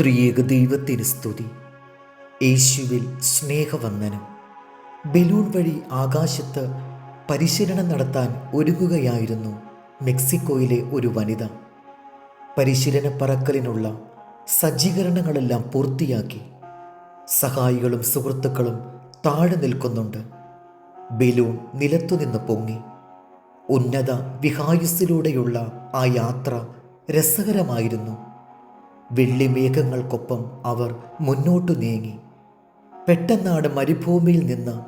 ത്രിയേക ദൈവത്തിന് സ്തുതി യേശുവിൽ സ്നേഹവന്ദനം. ബലൂൺ വഴി ആകാശത്ത് പരിശീലനം നടത്താൻ ഒരുങ്ങുകയായിരുന്നു മെക്സിക്കോയിലെ ഒരു വനിത. പരിശീലന പറക്കലിനുള്ള സജ്ജീകരണങ്ങളെല്ലാം പൂർത്തിയാക്കി. സഹായികളും സുഹൃത്തുക്കളും താഴെ നിൽക്കുന്നുണ്ട്. ബലൂൺ നിലത്തുനിന്ന് പൊങ്ങി. ഉന്നത വിഹായുസിലൂടെയുള്ള ആ യാത്ര രസകരമായിരുന്നു. വെള്ളിമേഘങ്ങൾക്കൊപ്പം അവർ മുന്നോട്ടു നീങ്ങി. പെട്ടെന്നാണ് മരുഭൂമിയിൽ നിന്ന്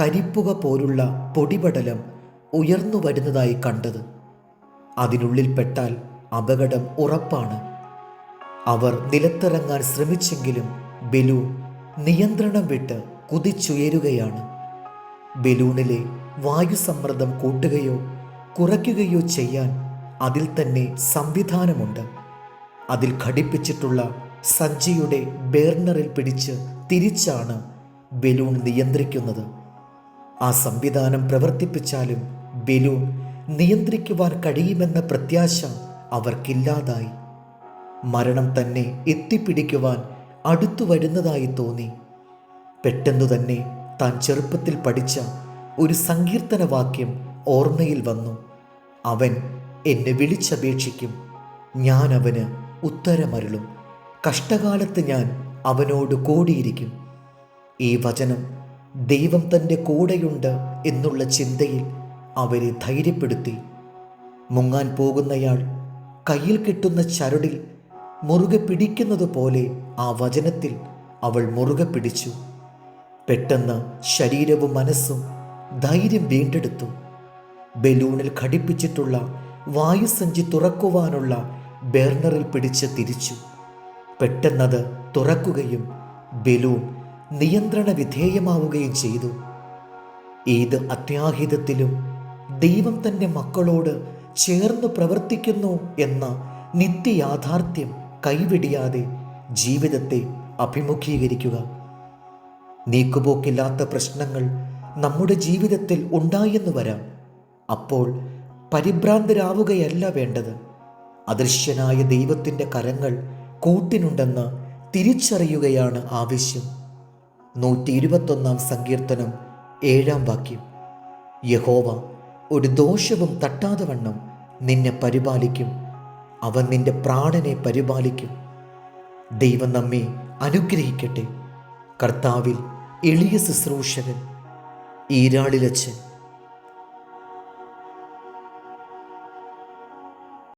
കരിപ്പുക പോലുള്ള പൊടിപടലം ഉയർന്നു വരുന്നതായി കണ്ടത്. അതിനുള്ളിൽ പെട്ടാൽ അപകടം ഉറപ്പാണ്. അവർ നിലത്തിറങ്ങാൻ ശ്രമിച്ചെങ്കിലും ബലൂൺ നിയന്ത്രണം വിട്ട് കുതിച്ചുയരുകയാണ്. ബലൂണിലെ വായുസമ്മർദ്ദം കൂട്ടുകയോ കുറയ്ക്കുകയോ ചെയ്യാൻ അതിൽ തന്നെ സംവിധാനമുണ്ട്. അതിൽ ഘടിപ്പിച്ചിട്ടുള്ള സഞ്ജിയുടെ ബേർണറിൽ പിടിച്ച് തിരിച്ചാണ് ബലൂൺ നിയന്ത്രിക്കുന്നത്. ആ സംവിധാനം പ്രവർത്തിപ്പിച്ചാലും ബലൂൺ നിയന്ത്രിക്കുവാൻ കഴിയുമെന്ന പ്രത്യാശ അവർക്കില്ലാതായി. മരണം തന്നെ എത്തിപ്പിടിക്കുവാൻ അടുത്തു വരുന്നതായി തോന്നി. പെട്ടെന്നു തന്നെ താൻ ചെറുപ്പത്തിൽ പഠിച്ച ഒരു സങ്കീർത്തന വാക്യം ഓർമ്മയിൽ വന്നു. അവൻ എന്നെ വിളിച്ചപേക്ഷിക്കും. ഞാൻ അവന് ഉത്തരമരുളും. കഷ്ടകാലത്ത് ഞാൻ അവനോട് കൂടിയിരിക്കും. ഈ വചനം ദൈവം തന്റെ കൂടെയുണ്ട് എന്നുള്ള ചിന്തയിൽ അവരെ ധൈര്യപ്പെടുത്തി. മുങ്ങാൻ പോകുന്നയാൾ കയ്യിൽ കിട്ടുന്ന ചരടിൽ മുറുകെ പിടിക്കുന്നത് പോലെ ആ വചനത്തിൽ അവൾ മുറുകെ പിടിച്ചു. പെട്ടെന്ന് ശരീരവും മനസ്സും ധൈര്യം വീണ്ടെടുത്തു. ബലൂണിൽ ഘടിപ്പിച്ചിട്ടുള്ള വായുസഞ്ചി തുറക്കുവാനുള്ള ബേർണറിൽ പിടിച്ച് തിരിച്ചു. പെട്ടെന്നത് തുറക്കുകയും ബലൂൺ നിയന്ത്രണ വിധേയമാവുകയും ചെയ്തു. ഏത് അത്യാഹിതത്തിലും ദൈവം തന്റെ മക്കളോട് ചേർന്ന് പ്രവർത്തിക്കുന്നു എന്ന നിത്യയാഥാർത്ഥ്യം കൈവിടിയാതെ ജീവിതത്തെ അഭിമുഖീകരിക്കുക. നീക്കുപോക്കില്ലാത്ത പ്രശ്നങ്ങൾ നമ്മുടെ ജീവിതത്തിൽ ഉണ്ടായെന്ന് വരാം. അപ്പോൾ പരിഭ്രാന്തരാവുകയല്ല വേണ്ടത്. അദൃശ്യനായ ദൈവത്തിന്റെ കരങ്ങൾ കൂട്ടിനുണ്ടെന്ന് തിരിച്ചറിയുകയാണ് ആവശ്യം. നൂറ്റി ഇരുപത്തൊന്നാം സങ്കീർത്തനം ഏഴാം വാക്യം. യഹോവ ഒരു ദോഷവും തട്ടാതെ വണ്ണം നിന്നെ പരിപാലിക്കും. അവൻ നിന്റെ പ്രാണനെ പരിപാലിക്കും. ദൈവം നമ്മെ അനുഗ്രഹിക്കട്ടെ. കർത്താവിൽ എളിയ ശുശ്രൂഷകൻ ഈരാളിലച്ചൻ